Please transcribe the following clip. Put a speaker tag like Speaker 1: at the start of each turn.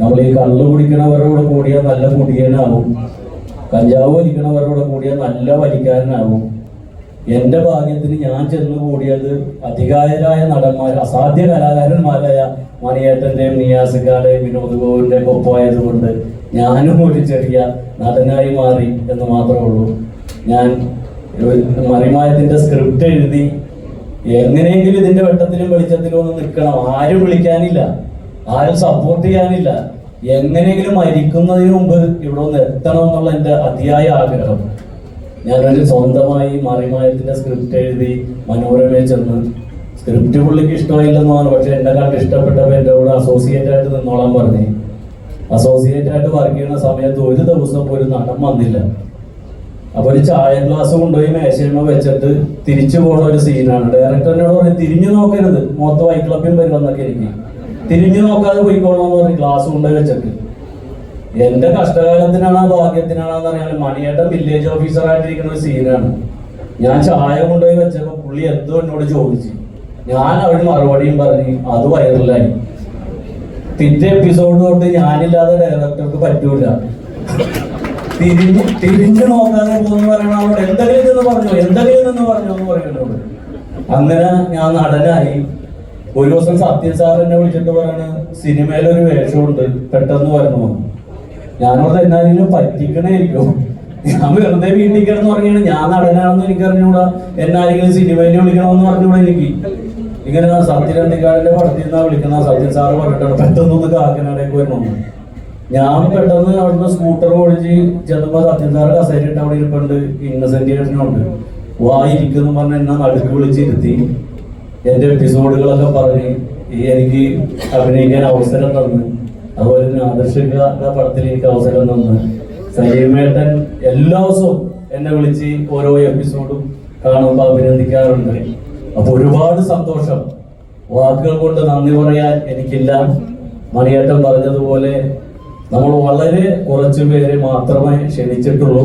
Speaker 1: നമ്മൾ ഈ കള്ള് കുടിക്കണവരോട് കൂടിയാൽ നല്ല കുടിയനാവും. കഞ്ചാവ് വലിക്കണവരോട് കൂടിയാൽ നല്ല വലിക്കാരനാവും. എന്റെ ഭാഗ്യത്തിന് ഞാൻ ചെന്ന് കൂടിയത് അധികായരായ നടന്മാർ അസാധ്യ കലാകാരന്മാരായ മണിയേട്ടന്റെയും നിയാസുകാരുടെയും വിനോദ് ഗോവിന്റെ ഒപ്പമായത് കൊണ്ട് ഞാനും ഒരു ചെറിയ നടനായി മാറി എന്ന് മാത്രമേ ഉള്ളൂ. ഞാൻ മറിമായത്തിന്റെ സ്ക്രിപ്റ്റ് എഴുതി എങ്ങനെയെങ്കിലും ഇതിന്റെ വെട്ടത്തിലും വെളിച്ചത്തിലും ഒന്ന് നിൽക്കണം. ആരും വിളിക്കാനില്ല. ആരും സപ്പോർട്ട് ചെയ്യാനില്ല. എങ്ങനെയെങ്കിലും മരിക്കുന്നതിന് മുമ്പ് ഇവിടെ ഒന്ന് എത്തണം എന്നുള്ള എന്റെ അതിയായ ആഗ്രഹം. ഞാനൊരു സ്വന്തമായി മറിമായത്തിന്റെ സ്ക്രിപ്റ്റ് എഴുതി മനോരമയിൽ ചെന്ന് സ്ക്രിപ്റ്റ് പുള്ളിക്ക് ഇഷ്ടമായില്ലെന്ന് പറഞ്ഞു. പക്ഷെ എന്നെ കണ്ട് ഇഷ്ടപ്പെട്ടപ്പോൾ എന്റെ കൂടെ അസോസിയേറ്റ് ആയിട്ട് നിന്നോളാൻ പറഞ്ഞു. അസോസിയേറ്റ് ആയിട്ട് വർക്ക് ചെയ്യുന്ന സമയത്ത് ഒരു ദിവസം പോലും നടൻ വന്നില്ല. അപ്പൊ ഒരു ചായ ഗ്ലാസ് കൊണ്ടുപോയി മേശയമ്മ വെച്ചിട്ട് തിരിച്ചു പോണ ഒരു സീനാണ് ഡയറക്ടർ എന്നോട് പറഞ്ഞു തിരിഞ്ഞു നോക്കരുത്. മൊത്തം വൈക്ലബ്യം വരുമെന്നൊക്കെ എനിക്ക്. തിരിഞ്ഞു നോക്കാതെ പോയിക്കോളാന്ന് പറഞ്ഞ് ഗ്ലാസ് കൊണ്ട് വെച്ചിട്ട്. എന്റെ കഷ്ടകാലത്തിനാണോ ഭാഗ്യത്തിനാണോന്ന് അറിയാൻ മണിയേട്ടൻ വില്ലേജ് ഓഫീസർ ആയിട്ടിരിക്കുന്ന ഒരു സീനാണ് ഞാൻ ചായ കൊണ്ടുപോയി വെച്ചപ്പോ പുള്ളി എന്തോ എന്നോട് ചോദിച്ചു. ഞാൻ അവിടെ മറുപടിയും പറഞ്ഞു അത് വൈറലായി. പിറ്റേ എപ്പിസോഡ് തൊട്ട് ഞാനില്ലാതെ ഡയറക്ടർക്ക് പറ്റൂല. തിരിഞ്ഞ് തിരിഞ്ഞു നോക്കാതെ പോകുന്ന പറയണ അവളോട് എന്തെങ്കിലും പറഞ്ഞു എന്തെങ്കിലും പറഞ്ഞു എന്ന് പറയുന്നോട് അങ്ങനെ ഞാൻ നടനായി. ഒരു ദിവസം സത്യൻ സാർ എന്നെ വിളിച്ചിട്ട് പറഞ്ഞു സിനിമയിലൊരു വേഷമുണ്ട് പെട്ടെന്ന് വരണോ? ഞാനോട് എന്നാലും പറ്റിക്കണേയിരിക്കും ഞാൻ വെറുതെ വീട്ടിൽ പറഞ്ഞാണ് ഞാൻ നടനാണെന്ന് എനിക്ക് അറിഞ്ഞൂടാ എന്നാരെങ്കിലും സിനിമയിൽ വിളിക്കണമെന്ന് പറഞ്ഞൂടാ എനിക്ക്. ഇങ്ങനെ സത്യരണ്ടിക്കാടിന്റെ പടത്തിൽ നിന്നാ വിളിക്കുന്ന സത്യൻ സാറ് പറഞ്ഞിട്ടാണ്. പെട്ടെന്നൊന്ന് കാക്കനാടേക്ക് വരണമെന്ന് ഞാൻ പെട്ടെന്ന് അവിടുന്ന് സ്കൂട്ടർ ഓടിച്ച് ചെന്നപ്പോ സത്യൻ സാറ് കസേരയിട്ട് അവിടെ ഇരിപ്പുണ്ട്. ഇന്നസെന്റ് ഉണ്ട് വായിരിക്കുന്നു പറഞ്ഞ എന്നെ നടുക്ക് വിളിച്ചിരുത്തി. എന്റെ എപ്പിസോഡുകളൊക്കെ പറഞ്ഞ് ഈ എനിക്ക് അഭിനയിക്കാൻ അവസരം തന്ന്. അതുപോലെ തന്നെ ആദർശിക പടത്തിൽ എനിക്ക് അവസരം തന്ന്. സലീമേട്ടൻ എല്ലാ ദിവസവും എന്നെ വിളിച്ച് ഓരോ എപ്പിസോഡും കാണുമ്പോൾ അഭിനന്ദിക്കാറുണ്ട്. അപ്പൊ ഒരുപാട് സന്തോഷം. വാക്കുകൾ കൊണ്ട് നന്ദി പറയാൻ എനിക്കില്ല. മണിയേട്ടൻ പറഞ്ഞതുപോലെ നമ്മൾ വളരെ കുറച്ചു പേരെ മാത്രമേ ക്ഷണിച്ചിട്ടുള്ളൂ.